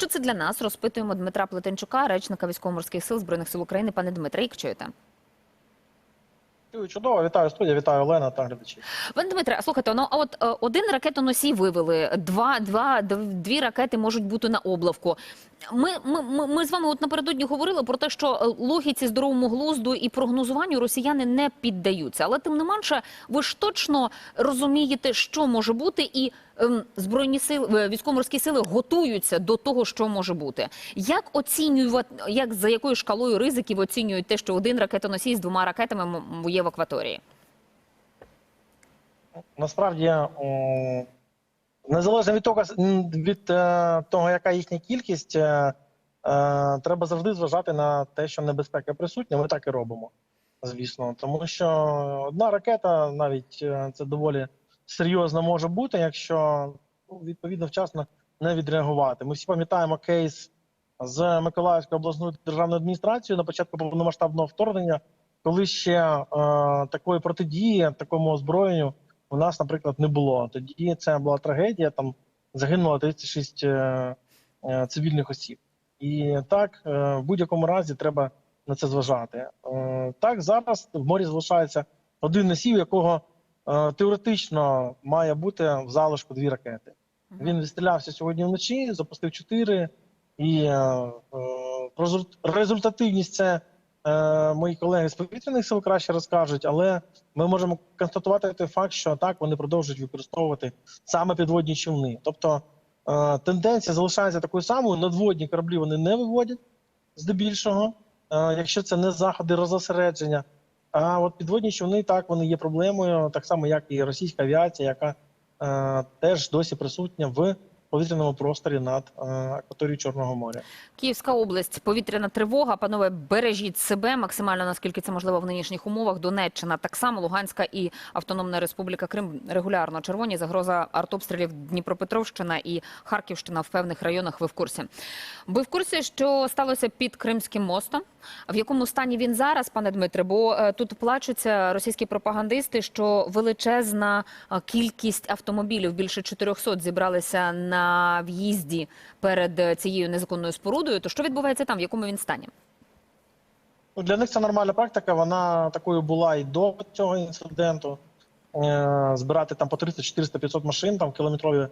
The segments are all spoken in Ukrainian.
Що це для нас? Розпитуємо Дмитра Плетенчука, речника військово-морських сил збройних сил України. Пане Дмитре, як чуєте? Чудово, вітаю студія, вітаю Олена та глядачі. Пане Дмитре, слухайте, ну а от е, один ракетоносій вивели, два, два, дві ракети можуть бути на облавку. Ми, ми, ми, ми з вами от напередодні говорили про те, що логіці, здоровому глузду і прогнозуванню росіяни не піддаються. Але тим не менше, ви ж точно розумієте, що може бути, і збройні сили, е, військово-морські сили готуються до того, що може бути. Як оцінювати, як за якою шкалою ризиків оцінюють те, що один ракетоносій з двома ракетами є в акваторії? Насправді, незалежно від того, від е, того, яка їхня кількість, е, треба завжди зважати на те, що небезпека присутня. Ми так і робимо, звісно. Тому що одна ракета, навіть це доволі серйозно може бути, якщо ну, відповідно вчасно не відреагувати. Ми всі пам'ятаємо кейс з Миколаївською обласною державною адміністрацією на початку повномасштабного вторгнення, коли ще е, такої протидії, такому озброєнню у нас, наприклад, не було. Тоді це була трагедія. Там загинуло 36 е, е, цивільних осіб. І так, е, в будь-якому разі треба на це зважати. Е, так, зараз в морі залишається один носій, у якого теоретично має бути в залишку дві ракети. Він відстрілявся сьогодні вночі, запустив чотири. І е, е, про результативність це е, мої колеги з повітряних сил краще розкажуть, але ми можемо констатувати той факт, що так вони продовжують використовувати саме підводні човни. Тобто е, тенденція залишається такою самою. Надводні кораблі вони не виводять здебільшого, е, якщо це не заходи розосередження. А от підводні човни так вони є проблемою, так само як і російська авіація, яка е, теж досі присутня в повітряному просторі над е, акваторією Чорного моря. Київська область, повітряна тривога. Панове, бережіть себе максимально наскільки це можливо в нинішніх умовах. Донеччина так само, Луганська і Автономна Республіка Крим регулярно червоні. Загроза артобстрілів Дніпропетровщина і Харківщина в певних районах. Ви в курсі? Ви в курсі, що сталося під Кримським мостом? В якому стані він зараз, пане Дмитре? Бо е, тут плачуться російські пропагандисти, що величезна е, кількість автомобілів, більше 400, зібралися на в'їзді перед е, цією незаконною спорудою. То що відбувається там? В якому він стані? Ну, для них це нормальна практика. Вона такою була і до цього інциденту. Е, Збирати там по 300, 400, 500 машин, там кілометрові е,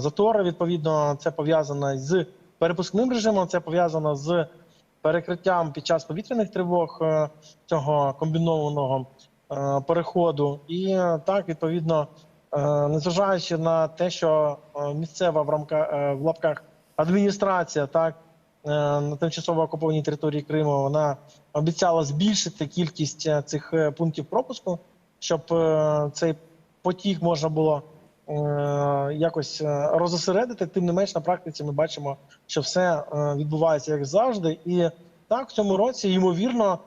затори. Відповідно, це пов'язано з перепускним режимом, це пов'язано з перекриттям під час повітряних тривог цього комбінованого переходу. І так, відповідно, незважаючи на те, що е, місцева в рамках е, в лапках адміністрація так е, на тимчасово окупованій території Криму вона обіцяла збільшити кількість е, цих е, пунктів пропуску, щоб е, цей потік можна було е, якось е, розосередити. Тим не менш, на практиці ми бачимо, що все е, відбувається як завжди. І так, в цьому році, ймовірно, е,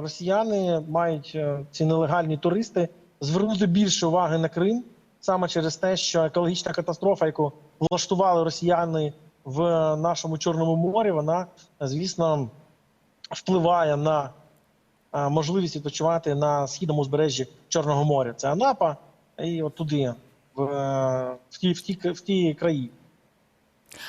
росіяни мають е, ці нелегальні туристи звернути більше уваги на Крим саме через те, що екологічна катастрофа, яку влаштували росіяни в нашому Чорному морі, вона, звісно, впливає на е, можливість відпочивати на східному узбережжі Чорного моря. Це Анапа і от туди, в, е, в, ті, в, ті, в ті краї.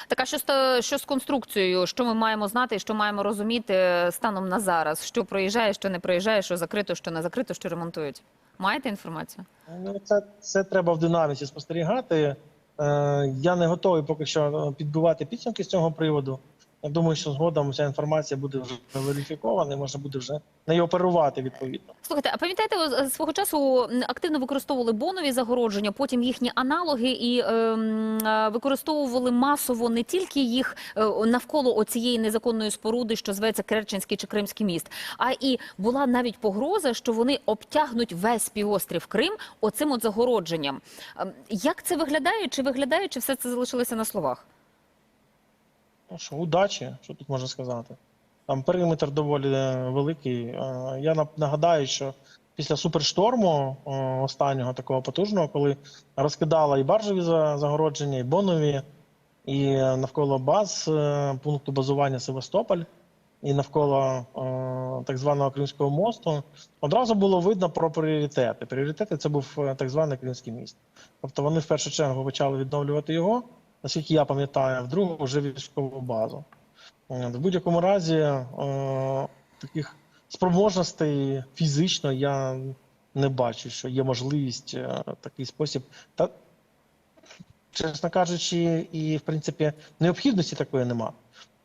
Так, а що з, що з конструкцією? Що ми маємо знати і що маємо розуміти станом на зараз? Що проїжджає, що не проїжджає, що закрито, що не закрито, що ремонтують? Маєте інформацію? Ну, це, це треба в динаміці спостерігати. Е, я не готовий поки що підбивати підсумки з цього приводу. Я думаю, що згодом ця інформація буде вже верифікована, і можна буде вже нею оперувати відповідно. Слухайте, а пам'ятаєте, свого часу активно використовували бонові загородження, потім їхні аналоги, і ем, е, використовували масово не тільки їх е, навколо оцієї незаконної споруди, що зветься Керченський чи Кримський міст, а і була навіть погроза, що вони обтягнуть весь півострів Крим оцим от загородженням. Ем, Як це виглядає? Чи виглядає, чи все це залишилося на словах? Що, удачі, що тут можна сказати. Там периметр доволі е, великий. Е, Я нагадаю, що після супершторму е, останнього такого потужного, коли розкидала і баржові за- загородження, і бонові, і навколо баз пункту базування Севастополь, і навколо так званого Кримського мосту, одразу було видно про пріоритети. Пріоритети це був так званий Кримський міст. Тобто вони в першу чергу почали відновлювати його. Наскільки я пам'ятаю, в другу вже військову базу. В будь-якому разі е, таких спроможностей фізично я не бачу, що є можливість е, такий спосіб. Та, чесно кажучи, і в принципі необхідності такої нема.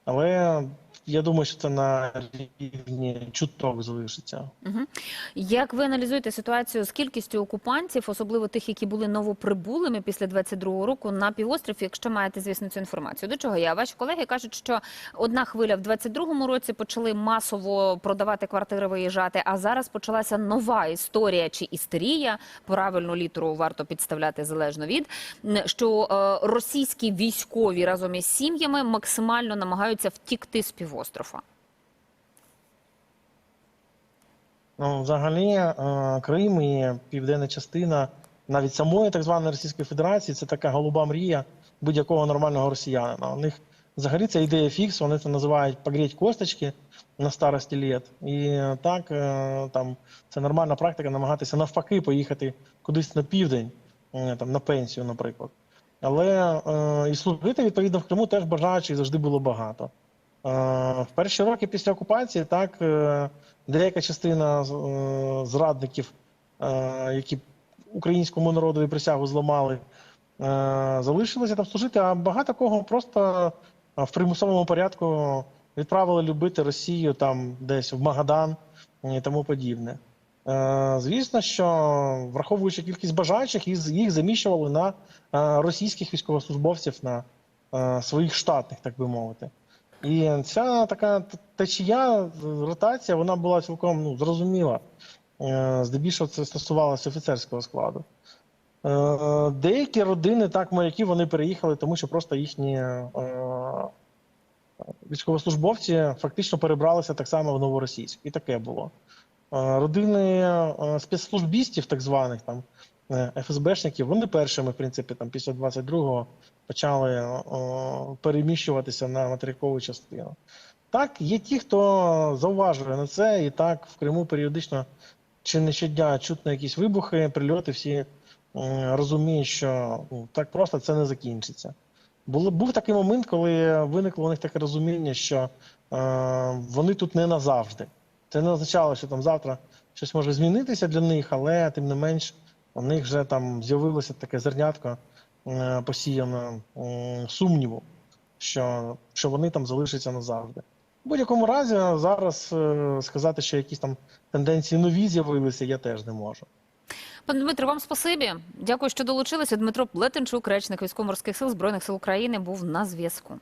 Але я думаю, що це на рівні чуток залишиться. Мгм. Як ви аналізуєте ситуацію з кількістю окупантів, особливо тих, які були новоприбулими після 22-го року на півострів, якщо маєте, звісно, цю інформацію? До чого я? Ваші колеги кажуть, що одна хвиля в 22-му році почали масово продавати квартири, виїжджати, а зараз почалася нова історія чи істерія, правильну літеру варто підставляти залежно від, що е, російські військові разом із сім'ями максимально намагаються втікти з півострова. Ну, взагалі, е, Крим і південна частина навіть самої так званої Російської Федерації це така голуба мрія будь-якого нормального росіянина. У них взагалі це ідея фікс, вони це називають погріть косточки на старості літ. І так е, там це нормальна практика намагатися навпаки поїхати кудись на південь, е, там на пенсію, наприклад. Але е, і служити відповідно в Криму теж бажаючих завжди було багато. Е, В перші роки після окупації так е, деяка частина е, зрадників, які українському народові присягу зламали, залишилися там служити, а багато кого просто в примусовому порядку відправили любити Росію там десь в Магадан і тому подібне. Звісно, що враховуючи кількість бажаючих, їх- заміщували на російських військовослужбовців, на своїх штатних, так би мовити. І ця така течія, ротація, вона була цілком ну, зрозуміла. Е, Здебільшого це стосувалося офіцерського складу. Е, Деякі родини, так, моряки, вони переїхали, тому що просто їхні е, військовослужбовці фактично перебралися так само в Новоросійськ. І таке було. Е, Родини е, спецслужбістів, так званих там е, ФСБшників, вони першими, в принципі, там після 22-го почали е, переміщуватися на материкову частину. Так, є ті, хто зауважує на це, і так в Криму періодично чи не щодня чутно якісь вибухи, прильоти, всі е, розуміють, що ну, так просто це не закінчиться. Було, був такий момент, коли виникло у них таке розуміння, що е, вони тут не назавжди. Це не означало, що там завтра щось може змінитися для них, але тим не менш у них вже там з'явилося таке зернятко е, посіяно е, сумніву, що, що вони там залишаться назавжди. В будь-якому разі зараз е, сказати, що якісь там тенденції нові з'явилися, я теж не можу. Пане Дмитро, вам спасибі. Дякую, що долучилися. Дмитро Плетенчук, речник військово-морських сил Збройних сил України, був на зв'язку.